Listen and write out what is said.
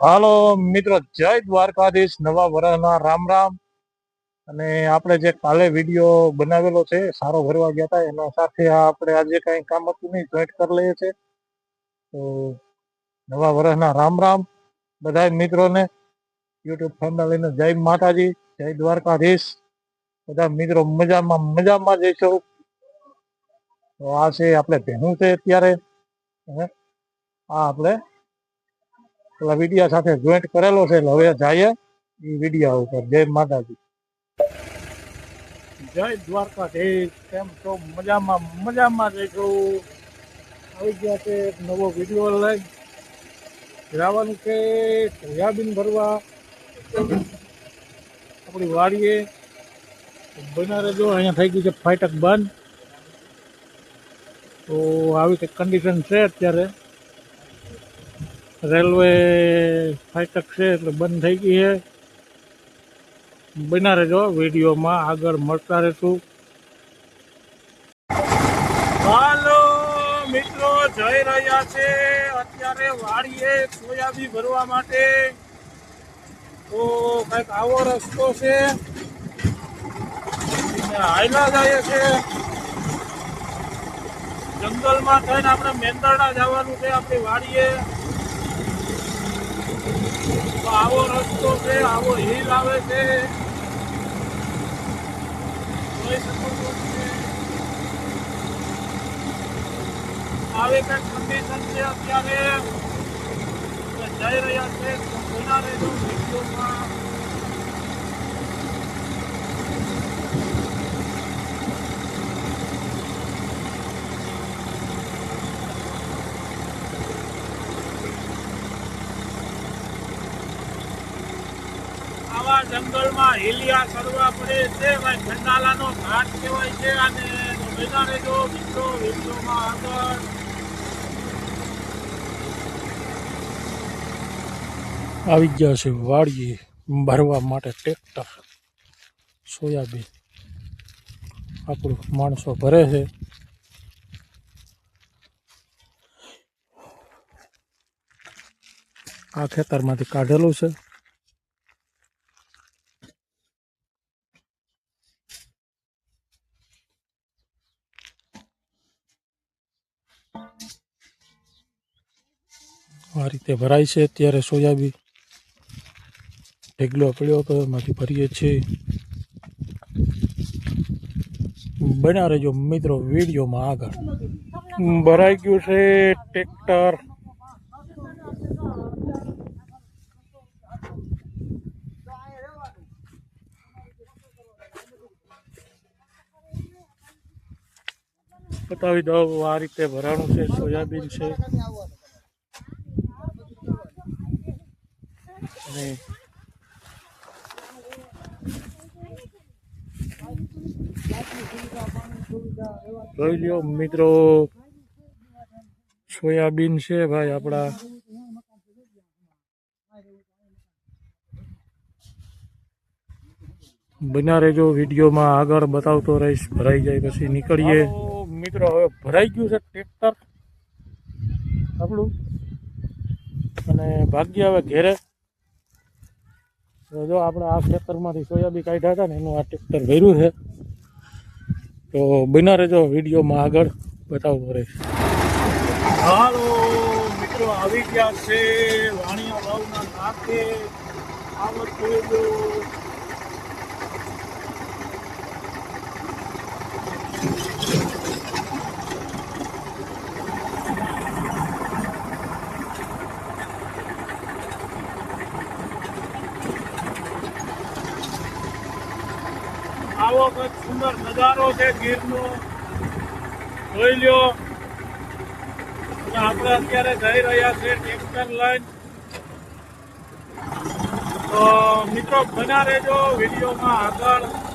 હાલો મિત્રો, જય દ્વારકાધીશ. નવા વર્ષના રામ રામ. અને આપણે જે કાલે વીડિયો બનાવેલો છે, સારો ભરવા ગયા હતા, એના સાથે આપણે આજે કઈ કામ હતું નહીં જોઈન્ટ કરી લઈએ છે. તો નવા વર્ષના રામ રામ. બધા મિત્રોને, યુટ્યુબ ફેમિલીને જય માતાજી, જય દ્વારકાધીશ. બધા મિત્રો મજામાં મજામાં જઈશું તો આ છે આપણે ભેહું છે અત્યારે. આ આપણે પેલા વિડિયા સાથે જોઈન્ટ કરેલો છે હવે જઈએ એ વિડિયા ઉપર. જય માતાજી. જય દ્વારકાધીશ. કેમ છો? મજામાં મજામાં રહેજો. આવી ગયા છે નવો વીડિયો લઈ. જવાનું છે સોયાબીન ભરવા. આપણી વાડીએ. બના રહેજો. અહીંયા થઈ ગયું છે ફાટક બંધ. તો આવી કંઈક કન્ડિશન છે અત્યારે. રેલવે ફાટક છે એટલે બંધ થઈ ગઈ છે. બના રહેજો, વિડીયોમાં આગળ મળતા રહેશું. હાલો, મિત્રો જઈ રહ્યા છે. અત્યારે વાડીએ સોયાબી ભરવા માટે. તો કંઈક આવો રસ્તો છે. હાયલા જાય છે. જંગલમાં થઈને આપણે મેંદરડા જવાનું છે આપણી વાડીએ. તો આવો રસ્તો છે, આવો હિલ આવે છે. આવી કંઈક કન્ડિશન છે અત્યારે. જઈ રહ્યા છે. આવા જંગલમાં હિલિયા કરવા પડે છે, ભાઈ ખંડાલાનો ઘાટ કહેવાય છે, અને બના રહેજો મિત્રો વિડીયોમાં આગળ. આવી ગયા છે વાડીએ ભરવા માટે ટ્રેક્ટર. સોયાબીન. આપણું માણસો ભરે છે. આ ખેતરમાંથી કાઢેલું છે. આ રીતે ભરાય છે. અત્યારે સોયાબીન ઢેગલો પડ્યો હતો. એમાંથી ભરીએ છીએ. બના રહેજો મિત્રો વિડીયોમાં આગળ. ભરાઈ ગયું છે ટ્રેક્ટર. બતાવી દઉં આ રીતે ભરાણું છે, સોયાબીન છે. જોઈ લ્યો મિત્રો, સોયાબીન છે ભાઈ આપણા. બના રહેજો વિડીયોમાં, આગળ બતાવતો રહીશ. ભરાઈ જાય પછી નીકળીએ. મિત્રો, હવે ભરાઈ ગયું છે ટ્રેક્ટર. આપણું. અને ભાગ્ય હવે ઘેરે. તો જો આપણે આ ખેતરમાંથી સોયાબી કાઢ્યા હતા ને, એનું આ ટ્રેક્ટર ભર્યું છે. તો બના રહેજો વિડીયોમાં આગળ બતાવતો રહીશ હાલો, મિત્રો, આવી ગયા છે વાણિયા ભાવના નાખે આવત જોઈ આવો કંઈક સુંદર નજારો છે, ગીરનો. જોઈ લ્યો. અને આપણે અત્યારે જઈ રહ્યા છે ટેક્સટાઇલ લાઈન. તો મિત્રો, બના રહેજો વિડીયોમાં આગળ.